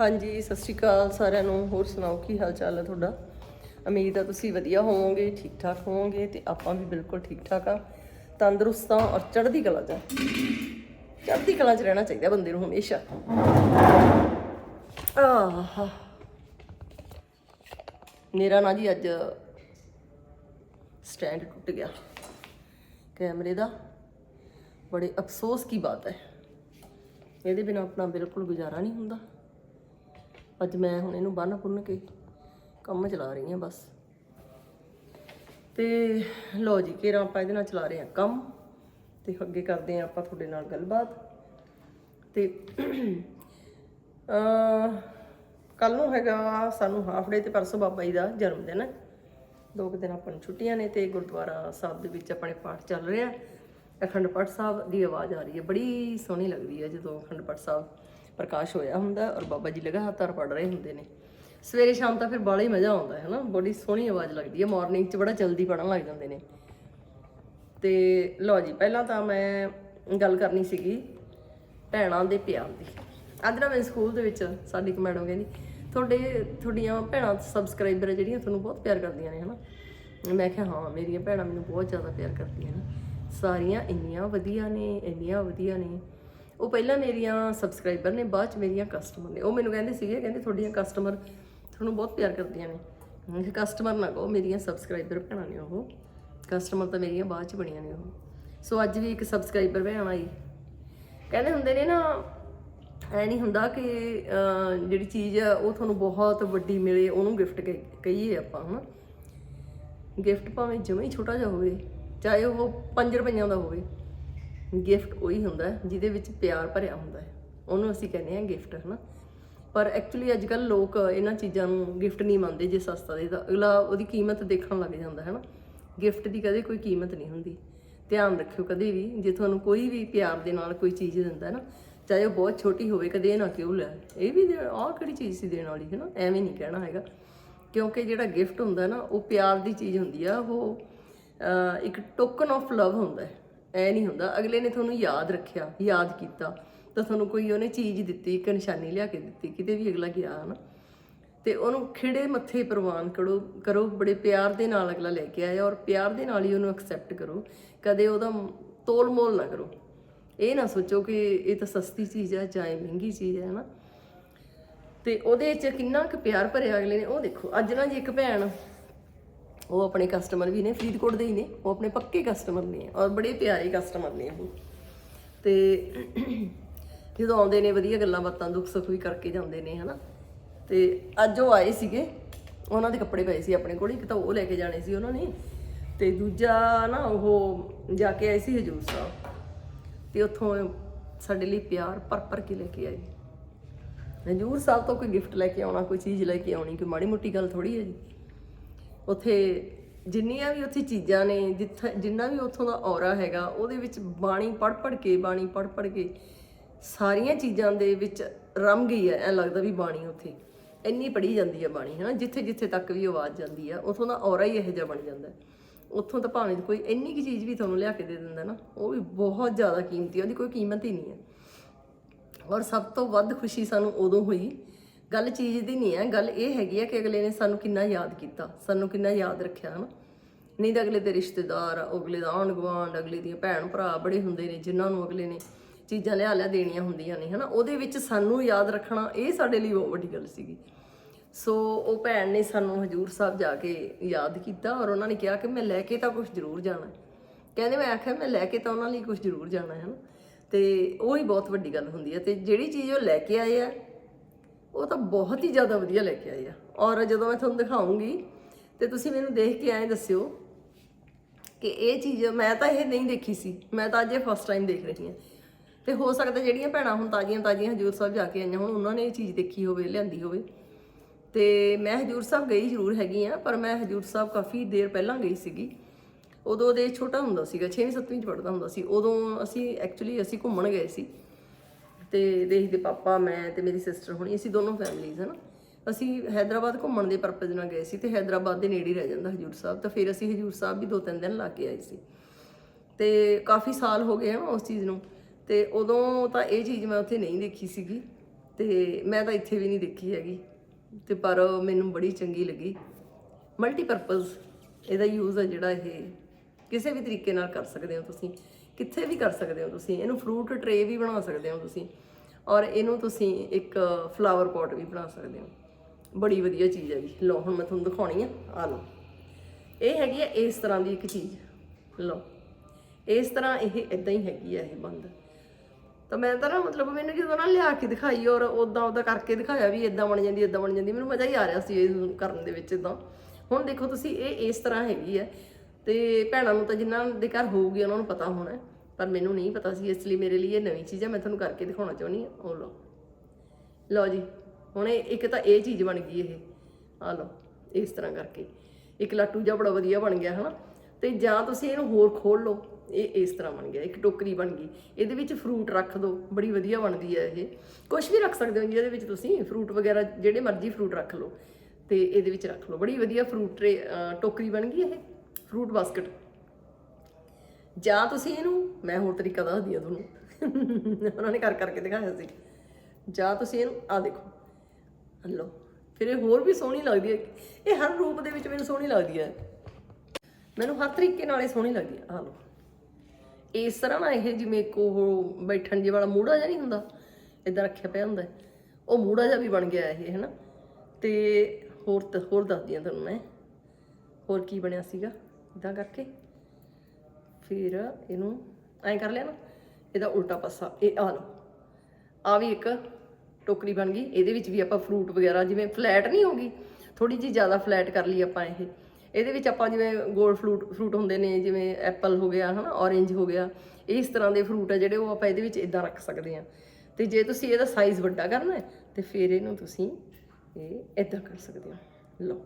ਹਾਂਜੀ, ਸਤਿ ਸ਼੍ਰੀ ਅਕਾਲ ਸਾਰਿਆਂ ਨੂੰ। ਹੋਰ ਸੁਣਾਓ, ਕੀ ਹਾਲ ਚਾਲ ਹੈ ਤੁਹਾਡਾ? ਉਮੀਦ ਆ ਤੁਸੀਂ ਵਧੀਆ ਹੋਵੋਗੇ ਠੀਕ ਠਾਕ ਹੋਵੋਗੇ ਤੇ ਆਪਾਂ ਵੀ ਬਿਲਕੁਲ ਠੀਕ ਠਾਕ ਆ। ਤੰਦਰੁਸਤ ਆ ਔਰ ਚੜ੍ਹਦੀ ਕਲਾ 'ਚ ਆ। ਚੜ੍ਹਦੀ ਕਲਾ 'ਚ ਰਹਿਣਾ ਚਾਹੀਦਾ ਬੰਦੇ ਨੂੰ ਹਮੇਸ਼ਾ। ਆਹ। ਮੇਰਾ ਨਾ ਜੀ ਅੱਜ ਸਟੈਂਡ ਟੁੱਟ ਗਿਆ। ਕੈਮਰੇ ਦਾ। ਬੜੇ ਅਫਸੋਸ ਕੀ ਬਾਤ ਹੈ। ਇਹਦੇ ਬਿਨਾ ਆਪਣਾ ਬਿਲਕੁਲ ਗੁਜ਼ਾਰਾ ਨਹੀਂ ਹੁੰਦਾ। ਅੱਜ ਮੈਂ ਹੁਣ ਇਹਨੂੰ ਬੰਨ ਪੁੰਨ ਕੇ ਕੰਮ ਚਲਾ ਰਹੀ ਹਾਂ ਬਸ। ਤੇ ਲੋ ਜੀ, ਕੇਰਾ ਆਪਾਂ ਇਹਦੇ ਨਾਲ ਚਲਾ ਰਹੇ ਹਾਂ ਕੰਮ ਤੇ ਅੱਗੇ ਕਰਦੇ ਹਾਂ ਆਪਾਂ ਤੁਹਾਡੇ ਨਾਲ ਗੱਲਬਾਤ। ਤੇ ਅ ਕੱਲ ਨੂੰ ਹੈਗਾ ਸਾਨੂੰ ਹਾਫ ਡੇ ਤੇ ਪਰਸੋਂ ਬਾਬਾ ਜੀ ਦਾ ਜਨਮ ਦਿਨ। ਹੈ ਦੋ ਕੁ ਦਿਨ ਆਪਾਂ ਨੂੰ ਛੁੱਟੀਆਂ ਨੇ ਤੇ ਗੁਰਦੁਆਰਾ ਸਾਹਿਬ ਦੇ ਵਿੱਚ ਆਪਣੇ ਪਾਠ ਚੱਲ ਰਿਹਾ। ਅਖੰਡ ਪਾਠ ਸਾਹਿਬ ਦੀ ਆਵਾਜ਼ ਆ ਰਹੀ ਹੈ, ਬੜੀ ਸੋਹਣੀ ਲੱਗਦੀ ਹੈ ਜਦੋਂ ਅਖੰਡ ਪਾਠ ਸਾਹਿਬ ਪ੍ਰਕਾਸ਼ ਹੋਇਆ ਹੁੰਦਾ ਔਰ ਬਾਬਾ ਜੀ ਲਗਾਤਾਰ ਪੜ ਰਹੇ ਹੁੰਦੇ ਨੇ। ਸਵੇਰੇ ਸ਼ਾਮ ਤਾਂ ਫਿਰ ਬਾਲਾ ਹੀ ਮਜ਼ਾ ਆਉਂਦਾ ਹੈ ਨਾ, ਬੜੀ ਸੋਹਣੀ ਆਵਾਜ਼ ਲੱਗਦੀ ਹੈ ਮਾਰਨਿੰਗ 'ਚ ਬੜਾ ਜਲਦੀ ਪੜਨ ਲੱਗ ਜਾਂਦੇ ਨੇ। ਤੇ ਲਓ ਜੀ, ਪਹਿਲਾਂ ਤਾਂ ਮੈਂ ਗੱਲ ਕਰਨੀ ਸੀਗੀ ਭੈਣਾਂ ਦੇ ਪਿਆਰ ਦੀ। ਅੱਜ ਨਾ ਮੈਂ ਸਕੂਲ ਦੇ ਵਿੱਚ ਸਾਡੀ ਇੱਕ ਮੈਡਮ ਕਹਿੰਦੀ, ਤੁਹਾਡੇ, ਤੁਹਾਡੀਆਂ ਭੈਣਾਂ ਸਬਸਕ੍ਰਾਈਬਰ ਜਿਹੜੀਆਂ ਤੁਹਾਨੂੰ ਬਹੁਤ ਪਿਆਰ ਕਰਦੀਆਂ ਨੇ, ਹਨਾ? ਮੈਂ ਕਿਹਾ, ਹਾਂ, ਮੇਰੀਆਂ ਭੈਣਾਂ ਮੈਨੂੰ ਬਹੁਤ ਜ਼ਿਆਦਾ ਪਿਆਰ ਕਰਦੀਆਂ ਨੇ। ਸਾਰੀਆਂ ਇੰਨੀਆਂ ਵਧੀਆ ਨੇ, ਇੰਨੀਆਂ ਵਧੀਆ ਨੇ। ਉਹ ਪਹਿਲਾਂ ਮੇਰੀਆਂ ਸਬਸਕ੍ਰਾਈਬਰ ਨੇ, ਬਾਅਦ ਚ ਮੇਰੀਆਂ ਕਸਟਮਰ ਨੇ। ਉਹ ਮੈਨੂੰ ਕਹਿੰਦੇ ਸੀਗੇ, ਕਹਿੰਦੇ ਤੁਹਾਡੀਆਂ ਕਸਟਮਰ ਤੁਹਾਨੂੰ ਬਹੁਤ ਪਿਆਰ ਕਰਦੀਆਂ ਨੇ। ਕਸਟਮਰ ਨਾ ਕਹੋ, ਮੇਰੀਆਂ ਸਬਸਕ੍ਰਾਈਬਰ ਭੈਣਾਂ ਨੇ ਉਹ। ਕਸਟਮਰ ਤਾਂ ਮੇਰੀਆਂ ਬਾਅਦ ਚ ਬਣੀਆਂ ਨੇ ਉਹ। ਸੋ ਅੱਜ ਵੀ ਇੱਕ ਸਬਸਕ੍ਰਾਈਬਰ ਭੈਣ ਆਈ। ਕਹਿੰਦੇ ਹੁੰਦੇ ਨੇ ਨਾ, ਐ ਨਹੀਂ ਹੁੰਦਾ ਕਿ ਜਿਹੜੀ ਚੀਜ਼ ਆ, ਉਹ ਤੁਹਾਨੂੰ ਬਹੁਤ ਵੱਡੀ ਮਿਲੇ, ਉਹਨੂੰ ਗਿਫਟ ਕਹੀਏ ਆਪਾਂ, ਹਨਾ? ਗਿਫਟ ਭਾਵੇਂ ਜਮੇ ਹੀ ਛੋਟਾ ਜਿਹਾ ਹੋਵੇ, ਚਾਹੇ ਉਹ 5 ਰੁਪਈਆਂ ਦਾ ਹੋਵੇ। ਗਿਫਟ ਉਹੀ ਹੁੰਦਾ ਜਿਹਦੇ ਵਿੱਚ ਪਿਆਰ ਭਰਿਆ ਹੁੰਦਾ ਹੈ। ਉਹਨੂੰ ਅਸੀਂ ਕਹਿੰਦੇ ਹਾਂ ਗਿਫਟ, ਹਨਾ? ਪਰ ਐਕਚੁਅਲੀ ਅੱਜ ਕੱਲ ਲੋਕ ਇਹਨਾਂ ਚੀਜ਼ਾਂ ਨੂੰ ਗਿਫਟ ਨਹੀਂ ਮੰਨਦੇ, ਜੇ ਸਸਤਾ ਦੇ ਤਾਂ। ਅਗਲਾ ਉਹਦੀ ਕੀਮਤ ਦੇਖਣ ਲੱਗ ਜਾਂਦਾ ਹੈ ਨਾ ਗਿਫਟ ਦੀ ਕਦੇ ਕੋਈ ਕੀਮਤ ਨਹੀਂ ਹੁੰਦੀ। ਧਿਆਨ ਰੱਖਿਓ ਕਦੇ ਵੀ, ਜੇ ਤੁਹਾਨੂੰ ਕੋਈ ਵੀ ਪਿਆਰ ਦੇ ਨਾਲ ਕੋਈ ਚੀਜ਼ ਦਿੰਦਾ ਹੈ ਨਾ, ਚਾਹੇ ਉਹ ਬਹੁਤ ਛੋਟੀ ਹੋਵੇ, ਕਦੇ ਇਹ ਨਾ ਕਿਉਂ ਲੈ? ਇਹ ਵੀ ਦੇ- ਆਹ ਕਿਹੜੀ ਚੀਜ਼ ਸੀ ਦੇਣ ਵਾਲੀ ਹੈ ਨਾ ਐਵੇਂ ਨਹੀਂ ਕਹਿਣਾ ਹੈਗਾ। ਕਿਉਂਕਿ ਜਿਹੜਾ ਗਿਫਟ ਹੁੰਦਾ ਨਾ, ਉਹ ਪਿਆਰ ਦੀ ਚੀਜ਼ ਹੁੰਦੀ ਆ, ਉਹ ਇੱਕ ਟੋਕਨ ਆਫ ਲਵ ਹੁੰਦਾ ਹੈ। ਐ ਨਹੀਂ ਹੁੰਦਾ। ਅਗਲੇ ਨੇ ਤੁਹਾਨੂੰ ਯਾਦ ਰੱਖਿਆ, ਯਾਦ ਕੀਤਾ। ਤਾਂ ਤੁਹਾਨੂੰ ਕੋਈ ਉਹਨੇ ਚੀਜ਼ ਦਿੱਤੀ, ਇੱਕ ਨਿਸ਼ਾਨੀ ਲਿਆ ਕੇ ਦਿੱਤੀ, ਕਿਤੇ ਵੀ ਅਗਲਾ ਗਿਆ, ਹਨਾ। ਤੇ ਉਹਨੂੰ ਖਿੜੇ ਮੱਥੇ ਪ੍ਰਵਾਨ ਕਰੋ ਕਰੋ, ਬੜੇ ਪਿਆਰ ਦੇ ਨਾਲ ਅਗਲਾ ਲੈ ਕੇ ਆਇਆ ਔਰ ਪਿਆਰ ਦੇ ਨਾਲ ਹੀ ਉਹਨੂੰ ਐਕਸੈਪਟ ਕਰੋ। ਕਦੇ ਉਹਦਾ ਤੋਲ ਮੋਲ ਨਾ ਕਰੋ। ਇਹ ਨਾ ਸੋਚੋ ਕਿ ਇਹ ਤਾਂ ਸਸਤੀ ਚੀਜ਼ ਹੈ ਜਾਂ ਇਹ ਮਹਿੰਗੀ ਚੀਜ਼ ਹੈ ਨਾ ਤੇ ਉਹਦੇ 'ਚ ਕਿੰਨਾ ਕੁ ਪਿਆਰ ਭਰਿਆ ਅਗਲੇ ਨੇ। ਉਹ ਦੇਖੋ, ਅੱਜ ਨਾ ਜੀ ਇੱਕ ਭੈਣ ਉਹ ਆਪਣੇ ਕਸਟਮਰ ਵੀ ਨੇ, ਫਰੀਦਕੋਟ ਦੇ ਹੀ ਨੇ, ਉਹ ਆਪਣੇ ਪੱਕੇ ਕਸਟਮਰ ਨੇ ਔਰ ਬੜੇ ਪਿਆਰੇ ਕਸਟਮਰ ਨੇ ਉਹ। ਤੇ ਜਦੋਂ ਆਉਂਦੇ ਨੇ ਵਧੀਆ ਗੱਲਾਂ ਬਾਤਾਂ, ਦੁੱਖ ਸੁੱਖ ਵੀ ਕਰਕੇ ਜਾਂਦੇ ਨੇ, ਹਨਾ। ਤੇ ਅੱਜ ਉਹ ਆਏ ਸੀਗੇ, ਉਹਨਾਂ ਦੇ ਕੱਪੜੇ ਪਏ ਸੀ ਆਪਣੇ ਕੋਲ, ਇੱਕ ਤਾਂ ਉਹ ਲੈ ਕੇ ਜਾਣੇ ਸੀ ਉਹਨਾਂ ਨੇ ਤੇ ਦੂਜਾ ਨਾ ਉਹ ਜਾ ਕੇ ਆਏ ਸੀ ਹਜੂਰ ਸਾਹਿਬ। ਤੇ ਉੱਥੋਂ ਸਾਡੇ ਲਈ ਪਿਆਰ ਭਰ ਭਰ ਕੇ ਲੈ ਕੇ ਆਏ। ਹਜੂਰ ਸਾਹਿਬ ਤੋਂ ਕੋਈ ਗਿਫਟ ਲੈ ਕੇ ਆਉਣਾ, ਕੋਈ ਚੀਜ਼ ਲੈ ਕੇ ਆਉਣੀ, ਕੋਈ ਮਾੜੀ ਮੋਟੀ ਗੱਲ ਥੋੜੀ ਹੈ ਜੀ। ਉੱਥੇ ਜਿੰਨੀਆਂ ਵੀ ਉੱਥੇ ਚੀਜ਼ਾਂ ਨੇ ਜਿੱਥੇ ਜਿੰਨਾ ਵੀ ਉੱਥੋਂ ਦਾ ਔਰਾ ਹੈਗਾ ਉਹਦੇ ਵਿੱਚ ਬਾਣੀ ਪੜ ਪੜ ਕੇ ਬਾਣੀ ਪੜ ਪੜ ਕੇ ਸਾਰੀਆਂ ਚੀਜ਼ਾਂ ਦੇ ਵਿੱਚ ਰਮ ਗਈ ਹੈ ਐ ਲੱਗਦਾ ਵੀ ਬਾਣੀ ਉੱਥੇ। ਇੰਨੀ ਪੜੀ ਜਾਂਦੀ ਹੈ ਬਾਣੀ ਹਨਾ? ਜਿੱਥੇ ਜਿੱਥੇ ਤੱਕ ਵੀ ਆਵਾਜ਼ ਜਾਂਦੀ ਆ ਉੱਥੋਂ ਦਾ ਔਰਾ ਹੀ ਇਹੋ ਜਿਹਾ ਬਣ ਜਾਂਦਾ ਉੱਥੋਂ ਤਾਂ ਭਾਵੇਂ ਕੋਈ ਇੰਨੀ ਕੀ ਚੀਜ਼ ਵੀ ਤੁਹਾਨੂੰ ਲਿਆ ਕੇ ਦੇ ਦਿੰਦਾ ਨਾ ਉਹ ਵੀ ਬਹੁਤ ਜ਼ਿਆਦਾ ਕੀਮਤੀ ਹੈ, ਉਹਦੀ ਕੋਈ ਕੀਮਤ ਹੀ ਨਹੀਂ ਹੈ। ਔਰ ਸਭ ਤੋਂ ਵੱਧ ਖੁਸ਼ੀ ਸਾਨੂੰ ਉਦੋਂ ਹੋਈ ਗੱਲ ਚੀਜ਼ ਦੀ ਨਹੀਂ ਹੈ, ਗੱਲ ਇਹ ਹੈਗੀ ਹੈ ਕਿ ਅਗਲੇ ਨੇ ਸਾਨੂੰ ਕਿੰਨਾ ਯਾਦ ਕੀਤਾ, ਸਾਨੂੰ ਕਿੰਨਾ ਯਾਦ ਰੱਖਿਆ, ਹਨਾ? ਨਹੀਂ ਤਾਂ ਅਗਲੇ ਦੇ ਰਿਸ਼ਤੇਦਾਰ ਅਗਲੇ ਦਾ ਆਂਢ ਗੁਆਂਢ ਅਗਲੇ ਦੀਆਂ ਭੈਣ ਭਰਾ ਬੜੇ ਹੁੰਦੇ ਨੇ, ਜਿਨ੍ਹਾਂ ਨੂੰ ਅਗਲੇ ਨੇ ਚੀਜ਼ਾਂ ਲਿਆ ਲਿਆ ਦੇਣੀਆਂ ਹੁੰਦੀਆਂ ਨੇ, ਹਨਾ? ਉਹਦੇ ਵਿੱਚ ਸਾਨੂੰ ਯਾਦ ਰੱਖਣਾ, ਇਹ ਸਾਡੇ ਲਈ ਬਹੁਤ ਵੱਡੀ ਗੱਲ ਸੀਗੀ। ਸੋ ਉਹ ਭੈਣ ਨੇ ਸਾਨੂੰ ਹਜੂਰ ਸਾਹਿਬ ਜਾ ਕੇ ਯਾਦ ਕੀਤਾ ਔਰ ਉਹਨਾਂ ਨੇ ਕਿਹਾ ਕਿ ਮੈਂ ਲੈ ਕੇ ਤਾਂ ਕੁਝ ਜ਼ਰੂਰ ਜਾਣਾ ਕਹਿੰਦੇ ਮੈਂ ਆਖਿਆ, ਮੈਂ ਲੈ ਕੇ ਤਾਂ ਉਹਨਾਂ ਲਈ ਕੁਝ ਜ਼ਰੂਰ ਜਾਣਾ ਹੈ ਨਾ ਤੇ ਉਹ ਹੀ ਬਹੁਤ ਵੱਡੀ ਗੱਲ ਹੁੰਦੀ ਹੈ ਤੇ ਜਿਹੜੀ ਚੀਜ਼ ਉਹ ਲੈ ਕੇ ਆਏ ਆ ਉਹ ਤਾਂ ਬਹੁਤ ਹੀ ਜ਼ਿਆਦਾ ਵਧੀਆ ਲੈ ਕੇ ਆਏ ਆ। ਔਰ ਜਦੋਂ ਮੈਂ ਤੁਹਾਨੂੰ ਦਿਖਾਉਂਗੀ ਤੇ ਤੁਸੀਂ ਮੈਨੂੰ ਦੇਖ ਕੇ ਐਂ ਦੱਸਿਓ ਕਿ ਇਹ ਚੀਜ਼ ਮੈਂ ਤਾਂ ਇਹ ਨਹੀਂ ਦੇਖੀ ਸੀ। ਮੈਂ ਤਾਂ ਅੱਜ ਇਹ ਫਸਟ ਟਾਈਮ ਦੇਖ ਰਹੀ ਹਾਂ। ਤੇ ਹੋ ਸਕਦਾ ਜਿਹੜੀਆਂ ਭੈਣਾਂ ਹੁਣ ਤਾਜ਼ੀਆਂ ਤਾਜ਼ੀਆਂ ਹਜੂਰ ਸਾਹਿਬ ਜਾ ਕੇ ਆਈਆਂ ਹੁਣ, ਉਹਨਾਂ ਨੇ ਇਹ ਚੀਜ਼ ਦੇਖੀ ਹੋਵੇ, ਲਿਆਂਦੀ ਹੋਵੇ। ਤੇ ਮੈਂ ਹਜੂਰ ਸਾਹਿਬ ਗਈ ਜ਼ਰੂਰ ਹੈਗੀ ਆ ਪਰ ਮੈਂ ਹਜੂਰ ਸਾਹਿਬ ਕਾਫੀ ਦੇਰ ਪਹਿਲਾਂ ਗਈ ਸੀਗੀ। ਉਦੋਂ ਦੇ ਛੋਟਾ ਹੁੰਦਾ ਸੀਗਾ 6ਵੀਂ 7ਵੀਂ ਚ ਪੜਦਾ ਹੁੰਦਾ ਸੀ। ਉਦੋਂ ਅਸੀਂ ਐਕਚੁਅਲੀ ਅਸੀਂ ਘੁੰਮਣ ਗਏ ਸੀ। ਤੇ ਦੇਸ਼ ਦੇ ਪਾਪਾ, ਮੈਂ ਤੇ ਮੇਰੀ ਸਿਸਟਰ ਹੋਣੀ, ਅਸੀਂ ਦੋਨੋਂ ਫੈਮਲੀਜ਼ ਹਨ। ਅਸੀਂ ਹైదరాబాద్ ਘੁੰਮਣ ਦੇ ਪਰਪਸ ਨਾਲ ਗਏ ਸੀ ਤੇ ਹైదరాబాద్ ਦੇ ਨੇੜੇ ਹੀ ਰਹਿ ਜਾਂਦਾ ਹਜੂਰ ਸਾਹਿਬ। ਤਾਂ ਫਿਰ ਅਸੀਂ ਹਜੂਰ ਸਾਹਿਬ ਵੀ ਦੋ ਤਿੰਨ ਦਿਨ ਲਾ ਕੇ ਆਏ ਸੀ। ਤੇ ਕਾਫੀ ਸਾਲ ਹੋ ਗਏ ਹਨ ਉਸ ਚੀਜ਼ ਨੂੰ। ਤੇ ਉਦੋਂ ਤਾਂ ਇਹ ਚੀਜ਼ ਮੈਂ ਉੱਥੇ ਨਹੀਂ ਦੇਖੀ ਸੀਗੀ। ਤੇ ਮੈਂ ਤਾਂ ਇੱਥੇ ਵੀ ਨਹੀਂ ਦੇਖੀ ਹੈਗੀ। ਤੇ ਪਰ ਮੈਨੂੰ ਬੜੀ ਚੰਗੀ ਲੱਗੀ। ਮਲਟੀਪਰਪਸ ਇਹਦਾ ਯੂਜ਼ ਹੈ ਜਿਹੜਾ ਇਹ ਕਿਸੇ ਵੀ ਤਰੀਕੇ ਨਾਲ ਕਰ ਸਕਦੇ ਹੋ ਤੁਸੀਂ। ਕਿੱਥੇ ਵੀ ਕਰ ਸਕਦੇ ਹੋ ਤੁਸੀਂ, ਇਹਨੂੰ ਫਰੂਟ ਟਰੇ ਵੀ ਬਣਾ ਸਕਦੇ ਹੋ ਤੁਸੀਂ ਔਰ ਇਹਨੂੰ ਤੁਸੀਂ ਇੱਕ ਫਲਾਵਰ ਪੋਟ ਵੀ ਬਣਾ ਸਕਦੇ ਹੋ। ਬੜੀ ਵਧੀਆ ਚੀਜ਼ ਹੈ ਜੀ ਲਓ, ਹੁਣ ਮੈਂ ਤੁਹਾਨੂੰ ਦਿਖਾਉਣੀ ਆ। ਆ ਲਓ। ਇਹ ਹੈਗੀ ਆ ਇਸ ਤਰ੍ਹਾਂ ਦੀ ਇੱਕ ਚੀਜ਼। ਲਓ। ਇਸ ਤਰ੍ਹਾਂ ਇਹ ਇਦਾਂ ਹੀ ਹੈਗੀ ਆ ਇਹ ਬੰਦ। ਤਾਂ ਮੈਂ ਤਾਂ ਨਾ ਮਤਲਬ ਮੈਨੂੰ ਜਦੋਂ ਨਾ ਲਿਆ ਕੇ ਦਿਖਾਈ ਔਰ ਉਦਾਂ ਉਦਾਂ ਕਰਕੇ ਦਿਖਾਇਆ ਵੀ ਇਦਾਂ ਬਣ ਜਾਂਦੀ ਇਦਾਂ ਬਣ ਜਾਂਦੀ, ਮੈਨੂੰ ਮਜ਼ਾ ਹੀ ਆ ਰਿਹਾ ਸੀ ਇਹ ਕਰਨ ਦੇ ਵਿੱਚ ਇਦਾਂ ਹੁਣ ਦੇਖੋ ਤੁਸੀਂ, ਇਹ ਇਸ ਤਰ੍ਹਾਂ ਹੈਗੀ ਹੈ ਤੇ ਭੈਣਾਂ ਨੂੰ ਤਾਂ ਜਿਨ੍ਹਾਂ ਦੇ ਘਰ ਹੋਊਗੀ ਉਹਨਾਂ ਨੂੰ ਪਤਾ ਹੋਣਾ ਪਰ ਮੈਨੂੰ ਨਹੀਂ ਪਤਾ ਸੀ, ਇਸ ਲਈ ਮੇਰੇ ਲਈ ਇਹ ਨਵੀਂ ਚੀਜ਼ ਹੈ ਮੈਂ ਤੁਹਾਨੂੰ ਕਰਕੇ ਦਿਖਾਉਣਾ ਚਾਹੁੰਦੀ ਹਾਂ। ਉਹ ਲਓ। ਲਓ ਜੀ, ਹੁਣ ਇਹ, ਇੱਕ ਤਾਂ ਇਹ ਚੀਜ਼ ਬਣ ਗਈ ਇਹ। ਆ ਲਓ, ਇਸ ਤਰ੍ਹਾਂ ਕਰਕੇ। ਇੱਕ ਲੱਟੂ ਜਿਹਾ ਬੜਾ ਵਧੀਆ ਬਣ ਗਿਆ, ਹਨਾ? ਤੇ ਜਾਂ ਤੁਸੀਂ ਇਹਨੂੰ ਹੋਰ ਖੋਲ ਲਓ, ਇਹ ਇਸ ਤਰ੍ਹਾਂ ਬਣ ਗਿਆ, ਇੱਕ ਟੋਕਰੀ ਬਣ ਗਈ। ਇਹਦੇ ਵਿੱਚ ਫਰੂਟ ਰੱਖ ਦਿਓ ਬੜੀ ਵਧੀਆ ਬਣਦੀ ਹੈ ਇਹ। ਕੁਝ ਵੀ ਰੱਖ ਸਕਦੇ ਹੋ ਜਿਹਦੇ ਵਿੱਚ ਤੁਸੀਂ ਫਰੂਟ ਵਗੈਰਾ, ਜਿਹੜੇ ਮਰਜ਼ੀ ਫਰੂਟ ਰੱਖ ਲਓ। ਤੇ ਇਹਦੇ ਵਿੱਚ ਰੱਖ ਲਓ। ਬੜੀ ਵਧੀਆ ਫਰੂਟ ਟਰੇ ਟੋਕਰੀ ਬਣ ਗਈ ਇਹ। ਫਰੂਟ ਬਾਸਕਟ ਜਾਂ ਤੁਸੀਂ ਇਹਨੂੰ, ਮੈਂ ਹੋਰ ਤਰੀਕਾ ਦੱਸਦੀ ਆ ਤੁਹਾਨੂੰ। ਉਹਨਾਂ ਨੇ ਕਰ ਕਰਕੇ ਦਿਖਾਇਆ ਸੀ। ਜਾਂ ਤੁਸੀਂ ਇਹਨੂੰ ਆ ਦੇਖੋ। ਲਓ। ਫਿਰ ਇਹ ਹੋਰ ਵੀ ਸੋਹਣੀ ਲੱਗਦੀ ਹੈ। ਇਹ ਹਰ ਰੂਪ ਦੇ ਵਿੱਚ ਮੈਨੂੰ ਸੋਹਣੀ ਲੱਗਦੀ ਹੈ। ਮੈਨੂੰ ਹਰ ਤਰੀਕੇ ਨਾਲ ਇਹ ਸੋਹਣੀ ਲੱਗਦੀ ਹੈ। ਆ ਲਓ। ਇਸ ਤਰ੍ਹਾਂ ਨਾ ਇਹ ਜਿਵੇਂ ਕੋ ਉਹ ਬੈਠਣ ਜੇ ਵਾਲਾ ਮੂੜਾ ਜਿਹਾ ਨਹੀਂ ਹੁੰਦਾ ਇਦਾਂ ਰੱਖਿਆ ਪਿਆ ਹੁੰਦਾ। ਉਹ ਮੂੜਾ ਜਿਹਾ ਵੀ ਬਣ ਗਿਆ ਇਹ, ਹੈਨਾ। ਤੇ ਹੋਰ ਹੋਰ ਦੱਸਦੀ ਹਾਂ ਤੁਹਾਨੂੰ ਮੈਂ। ਹੋਰ ਕੀ ਬਣਿਆ ਸੀਗਾ? ਇਦਾਂ ਕਰਕੇ ਫਿਰ ਇਹਨੂੰ ਐਂ ਕਰ ਲਿਆ ਨਾ, ਇਹਦਾ ਉਲਟਾ ਪਾਸਾ, ਇਹ ਆ ਲਓ। ਆ ਵੀ ਇੱਕ ਟੋਕਰੀ ਬਣ ਗਈ, ਇਹਦੇ ਵਿੱਚ ਵੀ ਆਪਾਂ ਫਰੂਟ ਵਗੈਰਾ ਜਿਵੇਂ ਫਲੈਟ ਨਹੀਂ ਹੋਗੀ ਥੋੜੀ ਜਿਹੀ ਜ਼ਿਆਦਾ ਫਲੈਟ ਕਰ ਲਈ ਆਪਾਂ ਇਹ। ਇਹਦੇ ਵਿੱਚ ਆਪਾਂ ਜਿਵੇਂ ਗੋਲ ਫਰੂਟ ਫਰੂਟ ਹੁੰਦੇ ਨੇ, ਜਿਵੇਂ ਐਪਲ ਹੋ ਗਿਆ, ਹਨਾ ਔਰੇਂਜ ਹੋ ਗਿਆ ਇਸ ਤਰ੍ਹਾਂ ਦੇ ਫਰੂਟ ਆ ਜਿਹੜੇ ਉਹ ਆਪਾਂ ਇਹਦੇ ਵਿੱਚ ਇਦਾਂ ਰੱਖ ਸਕਦੇ ਆ ਤੇ ਜੇ ਤੁਸੀਂ ਇਹਦਾ ਸਾਈਜ਼ ਵੱਡਾ ਕਰਨਾ ਹੈ, ਤੇ ਫਿਰ ਇਹਨੂੰ ਤੁਸੀਂ ਇਹ ਇਦਾਂ ਕਰ ਸਕਦੇ ਹੋ। ਲਓ।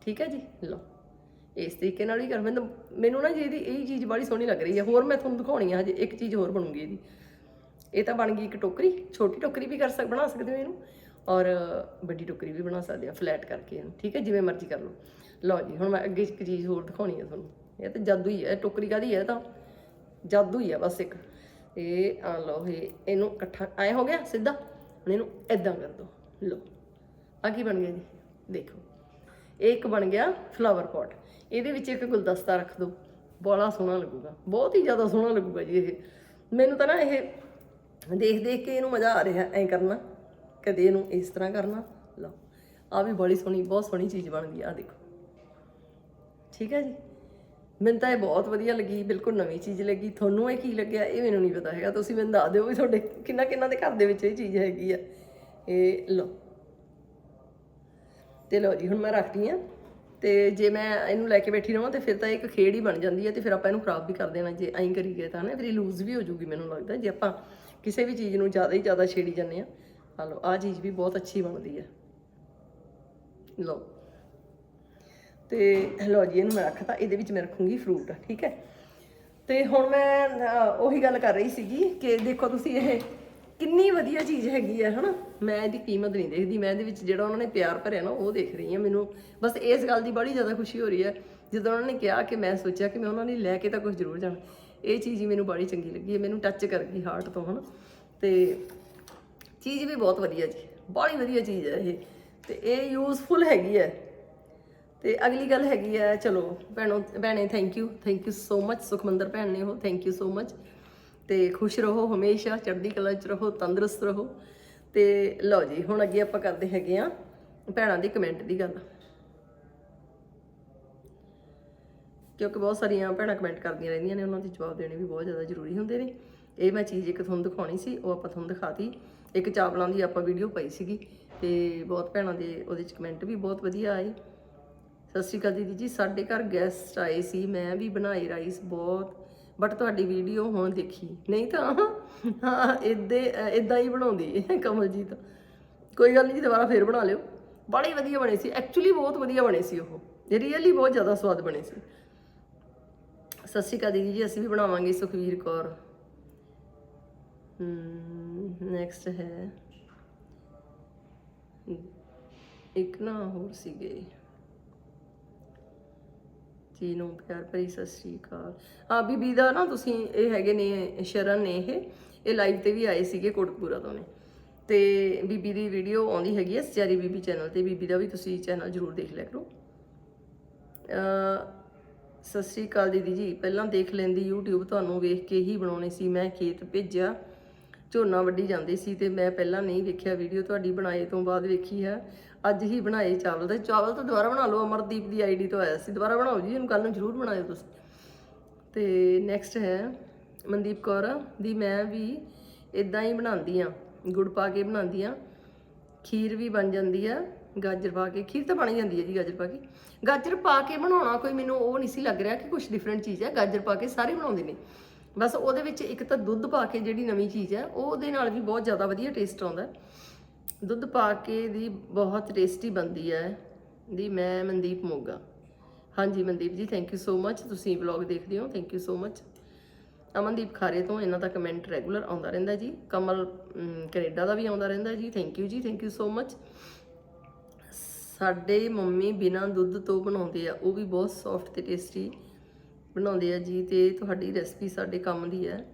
ਠੀਕ ਹੈ ਜੀ? ਲਓ। ਇਸ ਤਰੀਕੇ ਨਾਲ ਹੀ ਕਰ ਮੈਨੂੰ ਮੈਨੂੰ ਨਾ ਜੀ ਇਹਦੀ ਇਹ ਚੀਜ਼ ਬੜੀ ਸੋਹਣੀ ਲੱਗ ਰਹੀ ਹੈ ਹੋਰ ਮੈਂ ਤੁਹਾਨੂੰ ਦਿਖਾਉਣੀ ਆ ਹਜੇ, ਇੱਕ ਚੀਜ਼ ਹੋਰ ਬਣੂਗੀ ਇਹਦੀ। ਇਹ ਤਾਂ ਬਣ ਗਈ ਇੱਕ ਟੋਕਰੀ। ਛੋਟੀ ਟੋਕਰੀ ਵੀ ਕਰ ਸਕ ਬਣਾ ਸਕਦੇ ਹੋ ਇਹਨੂੰ। ਔਰ ਵੱਡੀ ਟੋਕਰੀ ਵੀ ਬਣਾ ਸਕਦੇ ਆ ਫਲੈਟ ਕਰਕੇ ਇਹਨੂੰ। ਠੀਕ ਹੈ, ਜਿਵੇਂ ਮਰਜ਼ੀ ਕਰ ਲਓ। ਲਓ ਜੀ, ਹੁਣ ਮੈਂ ਅੱਗੇ ਇੱਕ ਚੀਜ਼ ਹੋਰ ਦਿਖਾਉਣੀ ਹੈ ਤੁਹਾਨੂੰ। ਇਹ ਤਾਂ ਜਾਦੂ ਹੀ ਹੈ ਇਹ ਟੋਕਰੀ ਕਾਦੀ ਹੈ ਇਹ ਤਾਂ? ਜਾਦੂ ਹੀ ਹੈ ਬਸ ਇੱਕ। ਇਹ ਆ ਲਓ, ਇਹ ਇਹਨੂੰ ਇਕੱਠਾ ਐ ਹੋ ਗਿਆ, ਸਿੱਧਾ? ਹੁਣ ਇਹਨੂੰ ਐਦਾਂ ਕਰ ਦੋ। ਲਓ। ਆ ਕੀ ਬਣ ਗਿਆ ਜੀ? ਦੇਖੋ। ਇਹ ਇੱਕ ਬਣ ਗਿਆ ਫਲਾਵਰ ਪੋਟ ਇਹਦੇ ਵਿੱਚ ਇੱਕ ਗੁਲਦਸਤਾ ਰੱਖ ਦਿਓ। ਬੜਾ ਸੋਹਣਾ ਲੱਗੂਗਾ। ਬਹੁਤ ਹੀ ਜ਼ਿਆਦਾ ਸੋਹਣਾ ਲੱਗੂਗਾ ਜੀ ਇਹ। ਮੈਨੂੰ ਤਾਂ ਨਾ ਇਹ ਦੇਖ ਦੇਖ ਕੇ ਇਹਨੂੰ ਮਜ਼ਾ ਆ ਰਿਹਾ ਐਂ ਕਰਨਾ। ਕਦੇ ਇਹਨੂੰ ਇਸ ਤਰ੍ਹਾਂ ਕਰਨਾ। ਲਓ ਆ ਵੀ ਬੜੀ ਸੋਹਣੀ, ਬਹੁਤ ਸੋਹਣੀ ਚੀਜ਼ ਬਣ ਗਈ ਆ ਦੇਖੋ। ਠੀਕ ਹੈ ਜੀ? ਮੈਨੂੰ ਤਾਂ ਇਹ ਬਹੁਤ ਵਧੀਆ ਲੱਗੀ, ਬਿਲਕੁਲ ਨਵੀਂ ਚੀਜ਼ ਲੱਗੀ। ਤੁਹਾਨੂੰ ਇਹ ਕੀ ਲੱਗਿਆ, ਇਹ ਮੈਨੂੰ ਨਹੀਂ ਪਤਾ ਹੈਗਾ। ਤੁਸੀਂ ਮੈਨੂੰ ਦੱਸ ਦਿਓ ਵੀ ਤੁਹਾਡੇ ਕਿੰਨਾ ਕਿੰਨਾ ਦੇ ਘਰ ਦੇ ਵਿੱਚ ਇਹ ਚੀਜ਼ ਹੈਗੀ ਆ। ਇਹ ਲਓ। ਤੇ ਲਓ ਜੀ, ਹੁਣ ਮੈਂ ਰੱਖਦੀ ਆ ਤੇ ਜੇ ਮੈਂ ਇਹਨੂੰ ਲੈ ਕੇ ਬੈਠੀ ਰਹਾਂ ਤੇ ਫਿਰ ਤਾਂ ਇਹ ਇੱਕ ਖੇਡ ਹੀ ਬਣ ਜਾਂਦੀ ਹੈ ਤੇ ਫਿਰ ਆਪਾਂ ਇਹਨੂੰ ਖਰਾਬ ਵੀ ਕਰ ਦੇਣਾ, ਜੇ ਐਂ ਕਰੀ ਗਏ ਤਾਂ ਨਾ, ਫਿਰ ਇਹ ਲੂਜ਼ ਵੀ ਹੋ ਜਾਊਗੀ ਮੈਨੂੰ ਲੱਗਦਾ, ਜੇ ਆਪਾਂ ਕਿਸੇ ਵੀ ਚੀਜ਼ ਨੂੰ ਜ਼ਿਆਦਾ ਹੀ ਜ਼ਿਆਦਾ ਛੇੜੀ ਜਾਂਦੇ ਆ ਆ ਲਓ ਆ ਚੀਜ਼ ਵੀ ਬਹੁਤ ਅੱਛੀ ਬਣਦੀ ਹੈ। ਲਓ। ਤੇ ਲਓ ਜੀ, ਇਹਨੂੰ ਮੈਂ ਰੱਖਤਾ, ਇਹਦੇ ਵਿੱਚ ਮੈਂ ਰੱਖੂੰਗੀ ਫਰੂਟ ਠੀਕ ਹੈ? ਤੇ ਹੁਣ ਮੈਂ ਉਹੀ ਗੱਲ ਕਰ ਰਹੀ ਸੀਗੀ ਕਿ ਦੇਖੋ ਤੁਸੀਂ ਇਹ ਕਿੰਨੀ ਵਧੀਆ ਚੀਜ਼ ਹੈਗੀ ਹੈ ਹਨਾ? ਮੈਂ ਇਹਦੀ ਕੀਮਤ ਨਹੀਂ ਦੇਖਦੀ, ਮੈਂ ਇਹਦੇ ਵਿੱਚ ਜਿਹੜਾ ਉਹਨਾਂ ਨੇ ਪਿਆਰ ਭਰਿਆ ਨਾ, ਉਹ ਦੇਖ ਰਹੀ ਹਾਂ ਮੈਨੂੰ। ਬਸ ਇਸ ਗੱਲ ਦੀ ਬੜੀ ਜ਼ਿਆਦਾ ਖੁਸ਼ੀ ਹੋ ਰਹੀ ਹੈ ਜਦੋਂ ਉਹਨਾਂ ਨੇ ਕਿਹਾ ਕਿ ਮੈਂ ਸੋਚਿਆ ਕਿ ਮੈਂ ਉਹਨਾਂ ਨੇ ਲੈ ਕੇ ਤਾਂ ਕੁਝ ਜ਼ਰੂਰ ਜਾਣਾ। ਇਹ ਚੀਜ਼ ਹੀ ਮੈਨੂੰ ਬੜੀ ਚੰਗੀ ਲੱਗੀ ਹੈ ਮੈਨੂੰ ਟੱਚ ਕਰ ਗਈ ਹਾਰਟ ਤੋਂ, ਹਨਾ? ਤੇ ਚੀਜ਼ ਵੀ ਬਹੁਤ ਵਧੀਆ ਜੀ, ਬੜੀ ਵਧੀਆ ਚੀਜ਼ ਹੈ ਇਹ। ਤੇ ਇਹ ਯੂਜ਼ਫੁਲ ਹੈਗੀ ਹੈ ਤੇ ਅਗਲੀ ਗੱਲ ਹੈਗੀ ਹੈ ਚਲੋ, ਭੈਣੋ, ਭੈਣੇ thank you thank you so much Sukhmandar ਭੈਣ ਨੇ ਉਹ ਥੈਂਕ ਯੂ ਸੋ ਮੱਚ ਤੇ ਖੁਸ਼ ਰਹੋ, ਹਮੇਸ਼ਾ ਚੜ੍ਹਦੀ ਕਲਾ 'ਚ ਰਹੋ, ਤੰਦਰੁਸਤ ਰਹੋ। ਤੇ ਲਓ ਜੀ, ਹੁਣ ਅੱਗੇ ਆਪਾਂ ਕਰਦੇ ਹੈਗੇ ਆ ਭੈਣਾਂ ਦੀ ਕਮੈਂਟ ਦੀ ਗੱਲ। ਕਿਉਂਕਿ ਬਹੁਤ ਸਾਰੀਆਂ ਭੈਣਾਂ ਕਮੈਂਟ ਕਰਦੀਆਂ ਰਹਿੰਦੀਆਂ ਨੇ, ਉਹਨਾਂ ਦੇ ਜਵਾਬ ਦੇਣੇ ਵੀ ਬਹੁਤ ਜ਼ਿਆਦਾ ਜ਼ਰੂਰੀ ਹੁੰਦੇ ਨੇ। ਇਹ ਮੈਂ ਚੀਜ਼ ਇੱਕ ਤੁਹਾਨੂੰ ਦਿਖਾਉਣੀ ਸੀ, ਉਹ ਆਪਾਂ ਤੁਹਾਨੂੰ ਦਿਖਾਤੀ ਇੱਕ ਚਾਵਲਾਂ ਦੀ ਆਪਾਂ ਵੀਡੀਓ ਪਾਈ ਸੀਗੀ ਤੇ ਬਹੁਤ ਭੈਣਾਂ ਦੇ ਉਹਦੇ ਚ ਕਮੈਂਟ ਵੀ ਬਹੁਤ ਵਧੀਆ ਆਏ। ਸਤਿ ਸ਼੍ਰੀ ਅਕਾਲ ਦੀਦੀ ਜੀ, ਸਾਡੇ ਘਰ ਗੈਸਟ ਆਏ ਸੀ, ਮੈਂ ਵੀ ਬਣਾਏ ਰਾਈਸ ਬਹੁਤ। ਬਟ ਤੁਹਾਡੀ ਵੀਡੀਓ ਹੁਣ ਦੇਖੀ। ਨਹੀਂ ਤਾਂ, ਹਾਂ, ਇਦਾਂ ਇਦਾਂ ਹੀ ਬਣਾਉਂਦੀ ਕਮਲਜੀਤ। ਕੋਈ ਗੱਲ ਨਹੀਂ ਜੀ ਦੁਬਾਰਾ ਫੇਰ ਬਣਾ ਲਿਓ। ਬੜੇ ਵਧੀਆ ਬਣੇ ਸੀ। ਐਕਚੁਅਲੀ ਬਹੁਤ ਵਧੀਆ ਬਣੇ ਸੀ ਉਹ। ਰੀਅਲੀ ਬਹੁਤ ਜ਼ਿਆਦਾ ਸਵਾਦ ਬਣੇ ਸੀ। ਸਤਿ ਸ਼੍ਰੀ ਅਕਾਲ ਦੀਦੀ ਜੀ, ਅਸੀਂ ਵੀ ਬਣਾਵਾਂਗੇ ਸੁਖਵੀਰ ਕੌਰ। ਨੈਕਸਟ ਹੈ। ਇੱਕ ਨਾ ਹੋਰ ਸੀਗੇ। ਜੀ ਨੂੰ ਪਿਆਰ ਭਰੀ ਸਤਿ ਸ਼੍ਰੀ ਅਕਾਲ। ਹਾਂ ਬੀਬੀ ਦਾ ਨਾ ਤੁਸੀਂ ਇਹ ਹੈਗੇ ਨੇ, ਸ਼ਰਨ ਨੇ ਇਹ ਇਹ ਲਾਈਵ ਤੇ ਵੀ ਆਏ ਸੀਗੇ ਕੋਟਕਪੂਰਾ ਤੋਂ ਨੇ। ਤੇ ਬੀਬੀ ਦੀ ਵੀਡੀਓ ਆਉਂਦੀ ਹੈਗੀ ਹੈ ਸਚਾਰੀ ਬੀਬੀ ਚੈਨਲ ਤੇ, ਬੀਬੀ ਦਾ ਵੀ ਤੁਸੀਂ ਚੈਨਲ ਜ਼ਰੂਰ ਦੇਖ ਲਿਆ ਕਰੋ। ਅ ਸਤਿ ਸ਼੍ਰੀ ਅਕਾਲ ਦੀਦੀ ਜੀ, ਪਹਿਲਾਂ ਦੇਖ ਲੈਂਦੀ YouTube ਤੁਹਾਨੂੰ ਵੇਖ ਕੇ ਹੀ ਬਣਾਉਣੇ ਸੀ, ਮੈਂ ਖੇਤ ਭੇਜਿਆ, ਝੋਨਾ ਵੱਢੀ ਜਾਂਦੇ ਸੀ ਤੇ ਮੈਂ ਪਹਿਲਾਂ ਨਹੀਂ ਵੇਖਿਆ ਵੀਡੀਓ ਤੁਹਾਡੀ ਬਣਾਏ ਤੋਂ ਬਾਅਦ ਵੇਖੀ ਹੈ। ਅੱਜ ਹੀ ਬਣਾਏ ਚਾਵਲ ਤੇ ਚਾਵਲ ਤਾਂ ਦੁਬਾਰਾ ਬਣਾ ਲਓ, ਅਮਰਦੀਪ ਦੀ ਆਈਡੀ ਤੋਂ ਆਇਆ ਸੀ। ਦੁਬਾਰਾ ਬਣਾਓ ਜੀ, ਇਹਨੂੰ ਕੱਲ ਨੂੰ ਜ਼ਰੂਰ ਬਣਾਇਓ ਤੁਸੀਂ। ਤੇ ਨੈਕਸਟ ਹੈ ਮਨਦੀਪ ਕੌਰ ਦੀ, ਮੈਂ ਵੀ ਇਦਾਂ ਹੀ ਬਣਾਉਂਦੀ ਆ ਗੁੜ ਪਾ ਕੇ ਬਣਾਉਂਦੀ ਆ ਖੀਰ ਵੀ ਬਣ ਜਾਂਦੀ ਆ ਗਾਜਰ ਪਾ ਕੇ। ਖੀਰ ਤਾਂ ਬਣ ਜਾਂਦੀ ਹੈ ਜੀ, ਗਾਜਰ ਪਾ ਕੇ। ਗਾਜਰ ਪਾ ਕੇ ਬਣਾਉਣਾ ਕੋਈ ਮੈਨੂੰ ਉਹ ਨਹੀਂ ਸੀ ਲੱਗ ਰਿਹਾ ਕਿ ਕੁਝ ਡਿਫਰੈਂਟ ਚੀਜ਼ ਹੈ। ਗਾਜਰ ਪਾ ਕੇ ਸਾਰੇ ਬਣਾਉਂਦੇ ਨੇ। ਬਸ ਉਹਦੇ ਵਿੱਚ ਇੱਕ ਤਾਂ ਦੁੱਧ ਪਾ ਕੇ ਜਿਹੜੀ ਨਵੀਂ ਚੀਜ਼ ਹੈ ਉਹ ਉਹਦੇ ਨਾਲ ਵੀ ਬਹੁਤ ਜ਼ਿਆਦਾ ਵਧੀਆ ਟੇਸਟ ਆਉਂਦਾ ਦੁੱਧ ਪਾ ਕੇ ਦੀ ਬਹੁਤ ਟੇਸਟੀ ਬਣਦੀ ਹੈ ਦੀ ਮੈਂ ਮਨਦੀਪ ਮੋਗਾ। ਹਾਂਜੀ ਮਨਦੀਪ ਜੀ ਥੈਂਕ ਯੂ ਸੋ ਮੱਚ ਤੁਸੀਂ ਵਲੌਗ ਦੇਖਦੇ ਹੋ thank you so much Amandeep Khare ਤੋਂ ਇਹਨਾਂ ਦਾ ਕਮੈਂਟ ਰੈਗੂਲਰ ਆਉਂਦਾ ਰਹਿੰਦਾ ਜੀ। ਕਮਲ ਅਮ, ਕੈਨੇਡਾ ਦਾ ਵੀ ਆਉਂਦਾ ਰਹਿੰਦਾ ਜੀ। ਥੈਂਕ ਯੂ ਜੀ ਥੈਂਕ ਯੂ ਸੋ ਮੱਚ ਸਾਡੇ ਮੰਮੀ ਬਿਨਾਂ ਦੁੱਧ ਤੋਂ ਬਣਾਉਂਦੇ ਆ ਉਹ ਵੀ ਬਹੁਤ ਸੌਫਟ ਤੇ ਟੇਸਟੀ ਬਣਾਉਂਦੇ ਆ ਜੀ ਤੇ ਤੁਹਾਡੀ ਰੈਸਪੀ ਸਾਡੇ ਕੰਮ ਦੀ ਹੈ।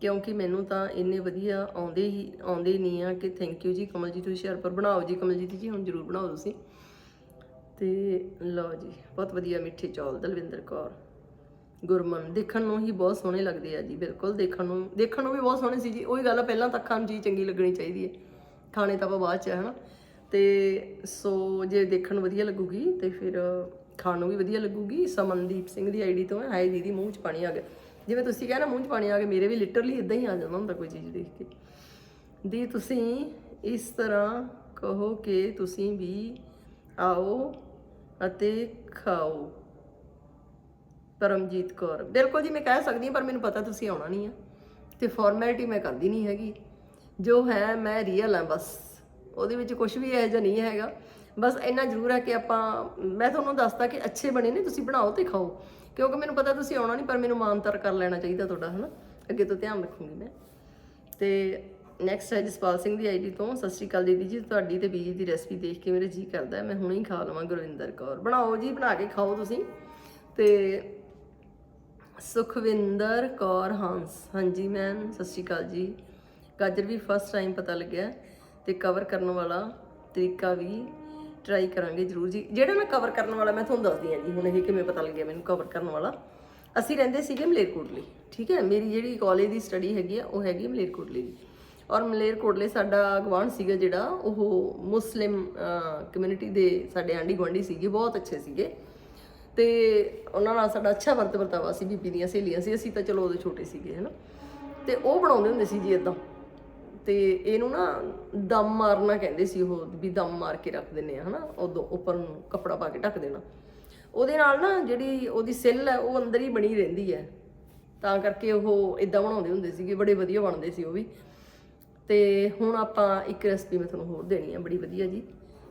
ਕਿਉਂਕਿ ਮੈਨੂੰ ਤਾਂ ਇੰਨੇ ਵਧੀਆ ਆਉਂਦੇ ਹੀ, ਆਉਂਦੇ ਨਹੀਂ ਆ ਕਿ ਥੈਂਕ ਯੂ ਜੀ, ਕਮਲਜੀਤ ਹੁਸ਼ਿਆਰਪੁਰ ਬਣਾਓ ਜੀ, ਕਮਲਜੀਤ ਜੀ ਹੁਣ ਜ਼ਰੂਰ ਬਣਾਓ ਤੁਸੀਂ। ਤੇ ਲਓ ਜੀ, ਬਹੁਤ ਵਧੀਆ ਮਿੱਠੇ ਚੌਲ, ਦਲਵਿੰਦਰ ਕੌਰ। ਗੁਰਮਨ, ਦੇਖਣ ਨੂੰ ਹੀ ਬਹੁਤ ਸੋਹਣੇ ਲੱਗਦੇ ਆ ਜੀ, ਬਿਲਕੁਲ ਦੇਖਣ ਨੂੰ ਦੇਖਣ ਨੂੰ ਵੀ ਬਹੁਤ ਸੋਹਣੇ ਸੀ ਜੀ। ਉਹੀ ਗੱਲ ਆ, ਪਹਿਲਾਂ ਤਾਂ ਅੱਖਾਂ ਨੂੰ ਚੀਜ਼ ਚੰਗੀ ਲੱਗਣੀ ਚਾਹੀਦੀ ਹੈ। ਖਾਣੇ ਤਾਂ ਆਪਾਂ ਬਾਅਦ ਚ ਹੈ ਹਨਾ। ਤੇ ਸੋ ਜੇ ਦੇਖਣ ਨੂੰ ਵਧੀਆ ਲੱਗੂਗੀ ਤੇ ਫਿਰ ਖਾਣ ਨੂੰ ਵੀ ਵਧੀਆ ਲੱਗੂਗੀ। ਸਮਨਦੀਪ ਸਿੰਘ ਦੀ ਆਈਡੀ ਤੋਂ ਹੈ, ਹਾਏ ਦੀਦੀ, ਮੂੰਹ 'ਚ ਪਾਣੀ ਆ ਗਿਆ। ਜਿਵੇਂ ਤੁਸੀਂ ਕਿਹਾ ਮੂੰਹ 'ਚ ਪਾਣੀ ਆ ਕੇ ਮੇਰੇ ਵੀ ਲਿਟਰਲੀ ਇਦਾਂ ਹੀ ਆ ਜਾਂਦਾ ਹੁੰਦਾ ਕੋਈ ਚੀਜ਼ ਦੇਖ ਕੇ। ਦੀ ਤੁਸੀਂ ਇਸ ਤਰ੍ਹਾਂ ਕਹੋ ਕਿ ਤੁਸੀਂ ਵੀ ਆਓ ਅਤੇ ਖਾਓ। ਪਰਮਜੀਤ ਕੌਰ। ਬਿਲਕੁਲ ਜੀ ਮੈਂ ਕਹਿ ਸਕਦੀ ਹਾਂ, ਪਰ ਮੈਨੂੰ ਪਤਾ ਤੁਸੀਂ ਆਉਣਾ ਨਹੀਂ ਆ। ਤੇ ਫਾਰਮੈਲਿਟੀ ਮੈਂ ਕਰਦੀ ਨਹੀਂ ਹੈਗੀ। ਜੋ ਹੈ ਮੈਂ ਰੀਅਲ ਹਾਂ ਬਸ। ਉਹਦੇ ਵਿੱਚ ਕੁਝ ਵੀ ਇਹੋ ਜਿਹਾ ਨਹੀਂ ਹੈਗਾ। ਬਸ ਇੰਨਾ ਜ਼ਰੂਰ ਹੈ ਕਿ ਆਪਾਂ, ਮੈਂ ਤੁਹਾਨੂੰ ਦੱਸਦਾ ਕਿ ਅੱਛੇ ਬਣੇ ਨੇ, ਤੁਸੀਂ ਬਣਾਓ ਤੇ ਖਾਓ। ਕਿਉਂਕਿ ਮੈਨੂੰ ਪਤਾ ਤੁਸੀਂ ਆਉਣਾ ਨਹੀਂ, ਪਰ ਮੈਨੂੰ ਮਾਨਤਰ ਕਰ ਲੈਣਾ ਚਾਹੀਦਾ ਤੁਹਾਡਾ, ਹਨਾ? ਅੱਗੇ ਤੋਂ ਧਿਆਨ ਰੱਖੂੰਗੀ ਮੈਂ। ਤੇ ਨੈਕਸਟ ਹੈ ਜਸਪਾਲ ਸਿੰਘ ਦੀ ਆਈਡੀ ਤੋਂ। ਸਤਿ ਸ਼੍ਰੀ ਅਕਾਲ ਦੀਦੀ ਜੀ, ਤੁਹਾਡੀ ਤੇ ਬੀਜੀ ਦੀ ਰੈਸਪੀ ਦੇਖ ਕੇ ਮੇਰੇ ਜੀ ਕਰਦਾ ਮੈਂ ਹੁਣੇ ਹੀ ਖਾ ਲਵਾਂ ਗੁਰਵਿੰਦਰ ਕੌਰ। ਬਣਾਓ ਜੀ, ਬਣਾ ਕੇ ਖਾਓ ਤੁਸੀਂ। ਤੇ ਸੁਖਵਿੰਦਰ ਕੌਰ ਹੰਸ। ਹਾਂਜੀ ਮੈਮ ਸਤਿ ਸ਼੍ਰੀ ਅਕਾਲ ਜੀ। ਗਾਜਰ ਵੀ ਫਸਟ ਟਾਈਮ ਪਤਾ ਲੱਗਿਆ ਤੇ ਕਵਰ ਕਰਨ ਵਾਲਾ ਤਰੀਕਾ ਵੀ ਟਰਾਈ ਕਰਾਂਗੇ ਜਰੂਰ ਜੀ। ਜਿਹੜਾ ਨਾ ਕਵਰ ਕਰਨ ਵਾਲਾ, ਮੈਂ ਤੁਹਾਨੂੰ ਦੱਸਦੀ ਹਾਂ ਜੀ, ਹੁਣ ਇਹ ਕਿਵੇਂ ਪਤਾ ਲੱਗਿਆ ਮੈਨੂੰ ਕਵਰ ਕਰਨ ਵਾਲਾ। ਅਸੀਂ ਰਹਿੰਦੇ ਸੀਗੇ ਮਲੇਰਕੋਟਲੇ, ਠੀਕ ਹੈ? ਮੇਰੀ ਜਿਹੜੀ ਕਾਲਜ ਦੀ ਸਟੱਡੀ ਹੈਗੀ ਆ, ਉਹ ਹੈਗੀ ਮਲੇਰਕੋਟਲੇ ਦੀ। ਔਰ ਮਲੇਰਕੋਟਲੇ ਸਾਡਾ ਗਵਾਂਢ ਸੀਗਾ ਜਿਹੜਾ, ਉਹ ਮੁਸਲਿਮ ਕਮਿਊਨਿਟੀ ਦੇ ਸਾਡੇ ਆਂਢੀ ਗੁਆਂਢੀ ਸੀਗੇ, ਬਹੁਤ ਅੱਛੇ ਸੀਗੇ। ਤੇ ਉਹਨਾਂ ਨਾਲ ਸਾਡਾ ਅੱਛਾ ਵਰਤ ਵਰਤਾਵਾ ਸੀ, ਬੀਬੀ ਦੀਆਂ ਸਹੇਲੀਆਂ ਸੀ। ਅਸੀਂ ਤਾਂ ਚਲੋ ਉਦੋਂ ਛੋਟੇ ਸੀਗੇ, ਹਨਾ? ਤੇ ਉਹ ਬਣਾਉਂਦੇ ਹੁੰਦੇ ਸੀ ਜੀ ਇਦਾਂ ਤੇ ਇਹਨੂੰ ਨਾ ਦਮ ਮਾਰਨਾ ਕਹਿੰਦੇ ਸੀ ਉਹ, ਵੀ ਦਮ ਮਾਰ ਕੇ ਰੱਖ ਦਿੰਨੇ ਆ, ਹਨਾ? ਉਦੋਂ ਉੱਪਰ ਨੂੰ ਕੱਪੜਾ ਪਾ ਕੇ ਢੱਕ ਦੇਣਾ। ਉਹਦੇ ਨਾਲ ਨਾ ਜਿਹੜੀ ਉਹਦੀ ਸਿੱਲ ਹੈ ਉਹ ਅੰਦਰ ਹੀ ਬਣੀ ਰਹਿੰਦੀ ਹੈ ਤਾਂ ਕਰਕੇ ਉਹ ਇਦਾਂ ਬਣਾਉਂਦੇ ਹੁੰਦੇ ਸੀਗੇ, ਬੜੇ ਵਧੀਆ ਬਣਦੇ ਸੀ ਉਹ ਵੀ। ਤੇ ਹੁਣ ਆਪਾਂ ਇੱਕ ਰੈਸਪੀ ਮੈਂ ਤੁਹਾਨੂੰ ਹੋਰ ਦੇਣੀ ਹੈ ਬੜੀ ਵਧੀਆ ਜੀ।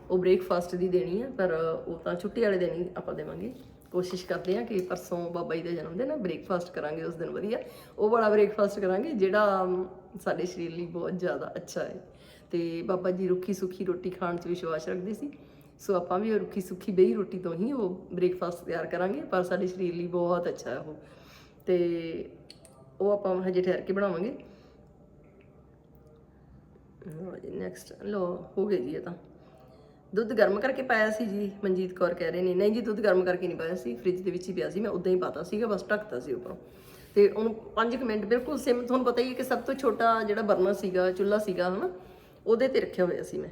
ਉਹ ਬ੍ਰੇਕਫਾਸਟ ਦੀ ਦੇਣੀ ਹੈ ਪਰ ਉਹ ਤਾਂ ਛੁੱਟੀ ਵਾਲੇ ਦਿਨ ਹੀ ਆਪਾਂ ਦੇਵਾਂਗੇ। ਕੋਸ਼ਿਸ਼ ਕਰਦੇ ਹਾਂ ਕਿ ਪਰਸੋਂ ਬਾਬਾ ਜੀ ਦਾ ਜਨਮ ਦਿਨ ਹੈ ਬ੍ਰੇਕਫਾਸਟ ਕਰਾਂਗੇ ਉਸ ਦਿਨ ਵਧੀਆ। ਉਹ ਵਾਲਾ ਬ੍ਰੇਕਫਾਸਟ ਕਰਾਂਗੇ ਜਿਹੜਾ ਸਾਡੇ ਸਰੀਰ ਲਈ ਬਹੁਤ ਜ਼ਿਆਦਾ ਅੱਛਾ ਹੈ। ਤੇ ਬਾਬਾ ਜੀ ਰੁੱਖੀ ਸੁੱਖੀ ਰੋਟੀ ਖਾਣ 'ਚ ਵਿਸ਼ਵਾਸ ਰੱਖਦੇ ਸੀ। ਸੋ ਆਪਾਂ ਵੀ ਉਹ ਰੁੱਖੀ ਸੁੱਖੀ ਬੇਈ ਰੋਟੀ ਤੋਂ ਹੀ ਉਹ ਬ੍ਰੇਕਫਾਸਟ ਤਿਆਰ ਕਰਾਂਗੇ, ਪਰ ਸਾਡੇ ਸਰੀਰ ਲਈ ਬਹੁਤ ਅੱਛਾ ਹੈ ਉਹ। ਤੇ ਉਹ ਆਪਾਂ ਹਜੇ ਠਹਿਰ ਕੇ ਬਣਾਵਾਂਗੇ। ਨੈਕਸਟ ਲੋ ਹੋ ਗਏ ਜੀ ਇਹ ਤਾਂ। ਦੁੱਧ ਗਰਮ ਕਰਕੇ ਪਾਇਆ ਸੀ ਜੀ, ਮਨਜੀਤ ਕੌਰ ਕਹਿ ਰਹੇ ਨੇ, ਨਹੀਂ ਜੀ, ਦੁੱਧ ਗਰਮ ਕਰਕੇ ਨਹੀਂ ਪਾਇਆ ਸੀ, ਫ੍ਰਿਜ ਦੇ ਵਿੱਚ ਹੀ ਪਿਆ ਸੀ, ਮੈਂ ਉਦਾਂ ਹੀ ਪਾਤਾ ਸੀਗਾ, ਬਸ ਢੱਕਤਾ ਸੀ ਉੱਪਰੋਂ। ਤੇ ਉਹਨੂੰ 5 ਮਿੰਟ, ਬਿਲਕੁਲ ਸਿਮ ਤੁਹਾਨੂੰ ਪਤਾ ਹੀ ਹੈ ਕਿ ਸਭ ਤੋਂ ਛੋਟਾ ਜਿਹੜਾ ਬਰਨਰ ਸੀਗਾ, ਚੁੱਲ੍ਹਾ ਸੀਗਾ, ਹਨਾ, ਉਹਦੇ ਤੇ ਰੱਖਿਆ ਹੋਇਆ ਸੀ ਮੈਂ।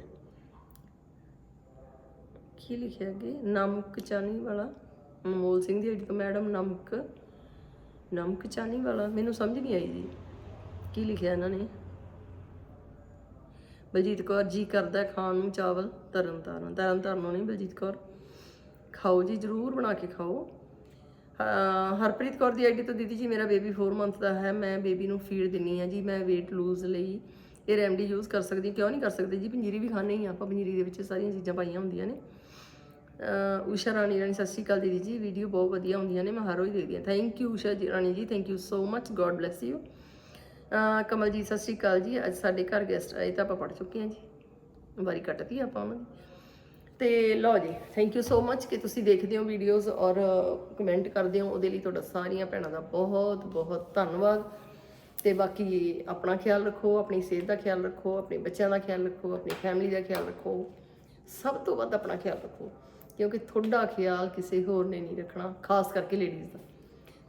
ਕੀ ਲਿਖਿਆ ਅੱਗੇ? ਨਮਕ ਚਾਨੀ ਵਾਲਾ। ਅਨਮੋਲ ਸਿੰਘ ਦੀ ਆਈਡੀ ਤੋਂ ਮੈਡਮ, ਨਮਕ। ਨਮਕ ਚਾਨੀ ਵਾਲਾ। ਮੈਨੂੰ ਸਮਝ ਨਹੀਂ ਆਈ ਜੀ। ਕੀ ਲਿਖਿਆ ਇਹਨਾਂ ਨੇ? ਬਲਜੀਤ ਕੌਰ ਜੀ ਕਰਦਾ ਖਾਣ ਨੂੰ ਚਾਵਲ ਤਰਨ ਤਾਰਨ ਤਰਨ ਤਾਰਨੋਂ ਨਹੀਂ ਬਲਜੀਤ ਕੌਰ। ਖਾਓ ਜੀ, ਜਰੂਰ ਬਣਾ ਕੇ ਖਾਓ। ਹਰਪ੍ਰੀਤ ਕੌਰ ਦੀ ਆਈਡੀ ਤੋਂ ਦੀਦੀ ਜੀ ਮੇਰਾ ਬੇਬੀ 4 ਮੰਥ ਦਾ ਹੈ, ਮੈਂ ਬੇਬੀ ਨੂੰ ਫੀਡ ਦਿੰਨੀ ਆ ਜੀ, ਮੈਂ weight lose ਲਈ ਇਹ ਰੈਮਡੀ ਯੂਜ਼ ਕਰ ਸਕਦੀ ਕਿਉਂ ਨਹੀਂ ਕਰ ਸਕਦੇ ਜੀ? ਪੰਜੀਰੀ ਵੀ ਖਾਣੇ ਹੀ ਆ ਆਪਾਂ, ਪੰਜੀਰੀ ਦੇ ਵਿੱਚ ਸਾਰੀਆਂ ਚੀਜ਼ਾਂ ਪਾਈਆਂ ਹੁੰਦੀਆਂ ਨੇ। ਅਹ, ਊਸ਼ਾ ਰਾਣੀ ਰਾਣੀ, ਸਤਿ ਸ਼੍ਰੀ ਅਕਾਲ ਦੀਦੀ ਜੀ ਵੀਡੀਓ ਬਹੁਤ ਵਧੀਆ ਹੁੰਦੀਆਂ ਨੇ, ਮੈਂ ਹਰ ਰੋਜ਼ ਦੇਖਦੀ ਹਾਂ। Thank you Usha ji Rani ji thank you so much God bless you Kamaljit, Sat Sri Akal ਜੀ। ਅੱਜ ਸਾਡੇ ਘਰ ਗੈਸਟ ਆਏ ਤਾਂ ਆਪਾਂ ਪੜ ਚੁੱਕੇ ਹਾਂ ਜੀ। ਵਾਰੀ ਕੱਟਤੀ ਆਪਾਂ ਉਹਨਾਂ ਦੀ ਤੇ ਲਓ ਜੀ ਥੈਂਕ ਯੂ ਸੋ ਮੱਚ ਕਿ ਤੁਸੀਂ ਦੇਖਦੇ ਹੋ ਵੀਡੀਓਜ਼ ਔਰ ਕਮੈਂਟ ਕਰਦੇ ਹੋ। ਉਹਦੇ ਲਈ ਤੁਹਾਡਾ ਸਾਰੀਆਂ ਭੈਣਾਂ ਦਾ ਬਹੁਤ ਬਹੁਤ ਧੰਨਵਾਦ। ਤੇ ਬਾਕੀ ਆਪਣਾ ਖਿਆਲ ਰੱਖੋ, ਆਪਣੀ ਸਿਹਤ ਦਾ ਖਿਆਲ ਰੱਖੋ, ਆਪਣੇ ਬੱਚਿਆਂ ਦਾ ਖਿਆਲ ਰੱਖੋ, ਆਪਣੀ ਫੈਮਿਲੀ ਦਾ ਖਿਆਲ ਰੱਖੋ। ਸਭ ਤੋਂ ਵੱਧ ਆਪਣਾ ਖਿਆਲ ਰੱਖੋ, ਕਿਉਂਕਿ ਤੁਹਾਡਾ ਖਿਆਲ ਕਿਸੇ ਹੋਰ ਨੇ ਨਹੀਂ ਰੱਖਣਾ, ਖਾਸ ਕਰਕੇ ਲੇਡੀਜ਼ ਦਾ।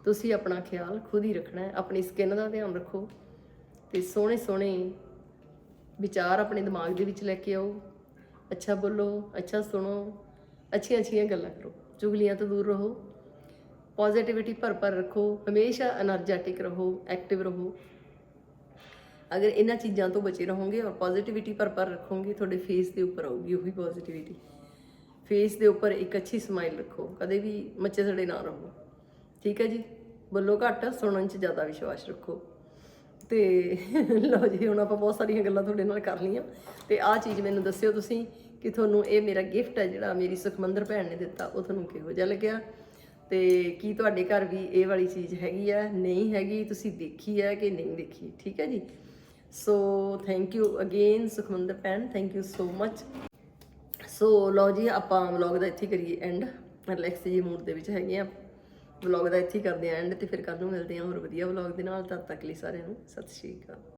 ਤੁਸੀਂ ਆਪਣਾ ਖਿਆਲ ਖੁਦ ਹੀ ਰੱਖਣਾ ਹੈ, ਆਪਣੀ ਸਕਿਨ ਦਾ ਧਿਆਨ ਰੱਖੋ। ਤੇ ਸੋਹਣੇ ਸੋਹਣੇ ਵਿਚਾਰ ਆਪਣੇ ਦਿਮਾਗ ਦੇ ਵਿੱਚ ਲੈ ਕੇ ਆਓ। ਅੱਛਾ ਬੋਲੋ, ਅੱਛਾ ਸੁਣੋ, ਅੱਛੀਆਂ ਅੱਛੀਆਂ ਗੱਲਾਂ ਕਰੋ। ਚੁਗਲੀਆਂ ਤੋਂ ਦੂਰ ਰਹੋ ਪੋਜ਼ਿਟਿਵਿਟੀ ਭਰ ਭਰ ਰੱਖੋ, ਹਮੇਸ਼ਾ એનર્ਜੈਟਿਕ ਰਹੋ ਐਕਟਿਵ ਰਹੋ। ਅਗਰ ਇਹਨਾਂ ਚੀਜ਼ਾਂ ਤੋਂ ਬਚੇ ਰਹੋਗੇ ਔਰ ਪੋਜ਼ਿਟਿਵਿਟੀ ਭਰ ਭਰ ਰੱਖੋਗੇ, ਤੁਹਾਡੇ ਫੇਸ ਦੇ ਉੱਪਰ ਆਊਗੀ ਉਹੀ ਪੋਜ਼ਿਟਿਵਿਟੀ ਫੇਸ ਦੇ ਉੱਪਰ ਇੱਕ ਅੱਛੀ ਸਮਾਈਲ ਰੱਖੋ, ਕਦੇ ਵੀ ਮੱਚੇ ਸੜੇ ਨਾ ਰਹੋ। ਠੀਕ ਹੈ ਜੀ? ਬੋਲੋ ਘੱਟ, ਸੁਣਨ 'ਚ ਜ਼ਿਆਦਾ ਵਿਸ਼ਵਾਸ ਰੱਖੋ। ਤੇ ਲਓ ਜੀ, ਹੁਣ ਆਪਾਂ ਬਹੁਤ ਸਾਰੀਆਂ ਗੱਲਾਂ ਤੁਹਾਡੇ ਨਾਲ ਕਰ ਲਈਆਂ। ਤੇ ਆਹ ਚੀਜ਼ ਮੈਨੂੰ ਦੱਸਿਓ ਤੁਸੀਂ ਕਿ ਤੁਹਾਨੂੰ ਇਹ ਮੇਰਾ ਗਿਫਟ ਹੈ ਜਿਹੜਾ ਮੇਰੀ ਸੁਖਮੰਦਰ ਭੈਣ ਨੇ ਦਿੱਤਾ, ਉਹ ਤੁਹਾਨੂੰ ਕਿਹੋ ਜਿਹਾ ਲੱਗਿਆ? ਤੇ ਕੀ ਤੁਹਾਡੇ ਘਰ ਵੀ ਇਹ ਵਾਲੀ ਚੀਜ਼ ਹੈਗੀ ਹੈ? ਨਹੀਂ ਹੈਗੀ, ਤੁਸੀਂ ਦੇਖੀ ਹੈ ਕਿ ਨਹੀਂ ਦੇਖੀ? ਠੀਕ ਹੈ ਜੀ? So thank you again Sukhmandar ਭੈਣ thank you so much so ਲਓ ਜੀ, ਆਪਾਂ ਵਲੌਗ ਦਾ ਇੱਥੇ ਕਰੀਏ ਐਂਡ ਰਿਲੈਕਸ ਜੀ ਮੂਡ ਦੇ ਵਿੱਚ ਹੈਗੇ ਆ। ਵਲੌਗ ਦਾ ਇੱਥੇ ਹੀ ਕਰਦੇ ਆ ਐਂਡ ਤੇ ਫਿਰ ਕੱਲ ਨੂੰ ਮਿਲਦੇ ਆ ਹੋਰ ਵਧੀਆ ਵਲੌਗ ਦੇ ਨਾਲ, ਤਦ ਤੱਕ ਲਈ ਸਾਰਿਆਂ ਨੂੰ ਸਤਿ ਸ਼੍ਰੀ ਅਕਾਲ।